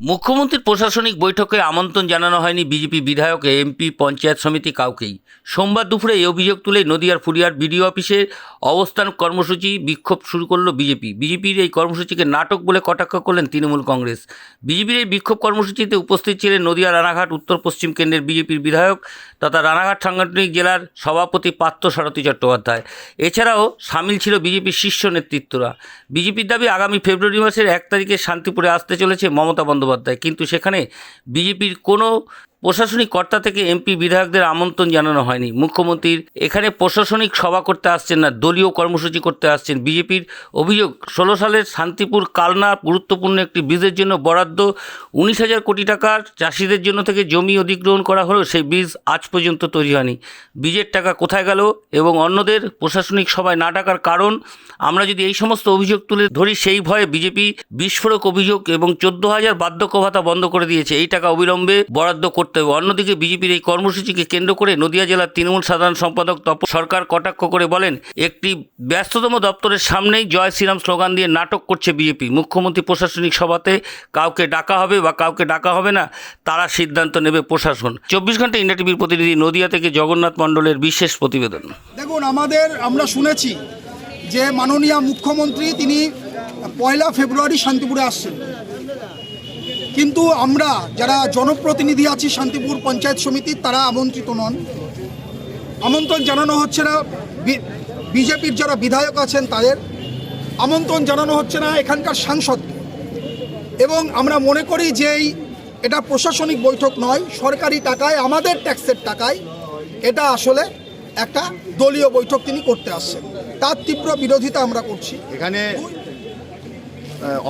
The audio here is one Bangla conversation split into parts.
মুখ্যমন্ত্রীর প্রশাসনিক বৈঠকে আমন্ত্রণ জানানো হয়নি বিজেপি বিধায়ক, এমপি, পঞ্চায়েত সমিতি কাউকেই। সোমবার দুপুরে এই অভিযোগ তুলে নদিয়ার ফুরিয়ার বিডিও অফিসে অবস্থান কর্মসূচি বিক্ষোভ শুরু করল বিজেপি। বিজেপির এই কর্মসূচিকে নাটক বলে কটাক্ষ করলেন তৃণমূল কংগ্রেস। বিজেপির এই বিক্ষোভ কর্মসূচিতে উপস্থিত ছিলেন নদিয়া রানাঘাট, উত্তর পশ্চিম কেন্দ্রের বিজেপির বিধায়ক তথা রানাঘাট সাংগঠনিক জেলার সভাপতি পার্থ সারথী চট্টোপাধ্যায়। এছাড়াও সামিল ছিল বিজেপির শীর্ষ নেতৃত্বরা। বিজেপির দাবি আগামী ফেব্রুয়ারি মাসের এক তারিখে শান্তিপুরে আসতে চলেছে মমতা বন্দ্যোপাধ্যায়। কিন্তু সেখানে বিজেপির কোনো প্রশাসনিক কর্তা থেকে এমপি বিধায়কদের আমন্ত্রণ জানানো হয়নি। মুখ্যমন্ত্রীর এখানে প্রশাসনিক সভা করতে আসছেন না, দলীয় কর্মসূচি করতে আসছেন। বিজেপির অভিযোগ, ষোলো সালের শান্তিপুর কালনা গুরুত্বপূর্ণ একটি ব্রিজের জন্য বরাদ্দ উনিশ হাজার কোটি টাকার চাষিদের জন্য থেকে জমি অধিগ্রহণ করা হলেও সেই ব্রিজ আজ পর্যন্ত তৈরি হয়নি। ব্রিজের টাকা কোথায় গেল এবং অন্যদের প্রশাসনিক সভায় না ডাকার কারণ? আমরা যদি এই সমস্ত অভিযোগ তুলে ধরি, সেই ভয়ে বিজেপি বিস্ফোরক অভিযোগ এবং চোদ্দ হাজার বার্ধক্য ভাতা বন্ধ করে দিয়েছে। এই টাকা অবিলম্বে বরাদ্দ করতে হবে। অন্যদিকে বিজেপির এই কর্মসূচিকে কেন্দ্র করে নদিয়া জেলার তৃণমূল সাধারণ সম্পাদক তপ সরকার কটাক্ষ করে বলেন, একটি ব্যস্ততম দপ্তরের সামনেই জয় শ্রীরাম স্লোগান দিয়ে নাটক করছে বিজেপি। মুখ্যমন্ত্রী প্রশাসনিক সভাতে কাউকে ডাকা হবে বা কাউকে ডাকা হবে না, তারা সিদ্ধান্ত নেবে প্রশাসন। চব্বিশ ঘণ্টা ইন্ডিয়া টিভির প্রতিনিধি নদিয়া থেকে জগন্নাথ মণ্ডলের বিশেষ প্রতিবেদন। দেখুন, আমাদের আমরা শুনেছি যে মাননীয় মুখ্যমন্ত্রী তিনি পয়লা ফেব্রুয়ারি শান্তিপুরে আসছেন। কিন্তু আমরা যারা জনপ্রতিনিধি আছি শান্তিপুর পঞ্চায়েত সমিতির তারা আমন্ত্রিত নন। আমন্ত্রণ জানানো হচ্ছে না। বিজেপির যারা বিধায়ক আছেন তাদের, আমন্ত্রণ জানানো হচ্ছে না এখানকার সাংসদ। এবং আমরা মনে করি যে এটা প্রশাসনিক বৈঠক নয়, সরকারি টাকায়, আমাদের ট্যাক্সের টাকায় এটা আসলে একটা দলীয় বৈঠক তিনি করতে আসছেন। তার তীব্র বিরোধিতা আমরা করছি। এখানে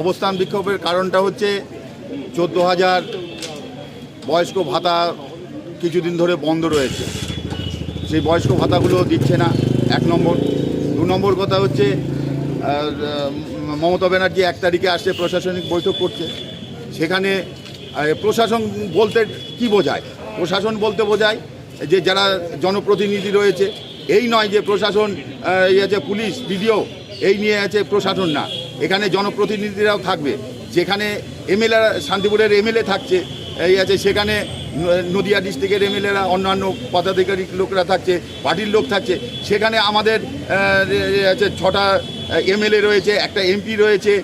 অবস্থান বিক্ষোভের কারণটা হচ্ছে চোদ্দ হাজার বয়স্ক ভাতা কিছুদিন ধরে বন্ধ রয়েছে। সেই বয়স্ক ভাতাগুলো দিচ্ছে না এক নম্বর। দু নম্বর কথা হচ্ছে মমতা ব্যানার্জি এক তারিখে আসছে, প্রশাসনিক বৈঠক করছে। সেখানে প্রশাসন বলতে কি বোঝায়? প্রশাসন বলতে বোঝায় যে যারা জনপ্রতিনিধি রয়েছে, এই নয় যে প্রশাসন আছে পুলিশ, বিডিও, এই নিয়ে আছে প্রশাসন না। এখানে জনপ্রতিনিধিরাও থাকবে। যেখানে এমএলএ শান্তিপুরের এমএলএ থাকছে, এই আছে, সেখানে নদিয়া ডিস্ট্রিক্টের এমএলএরা, অন্যান্য পদাধিকারী লোকরা থাকছে, পার্টির লোক থাকছে, সেখানে আমাদের আছে, ছটা এমএলএ রয়েছে, একটা এমপি রয়েছে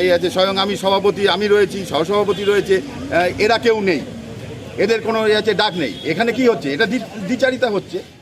এই আছে, স্বয়ং আমি সভাপতি, আমি রয়েছি, সহসভাপতি রয়েছে এরা কেউ নেই। এদের কোনো আছে, ডাক নেই। এখানে কি হচ্ছে? এটা দ্বি- দ্বিচারিতা হচ্ছে।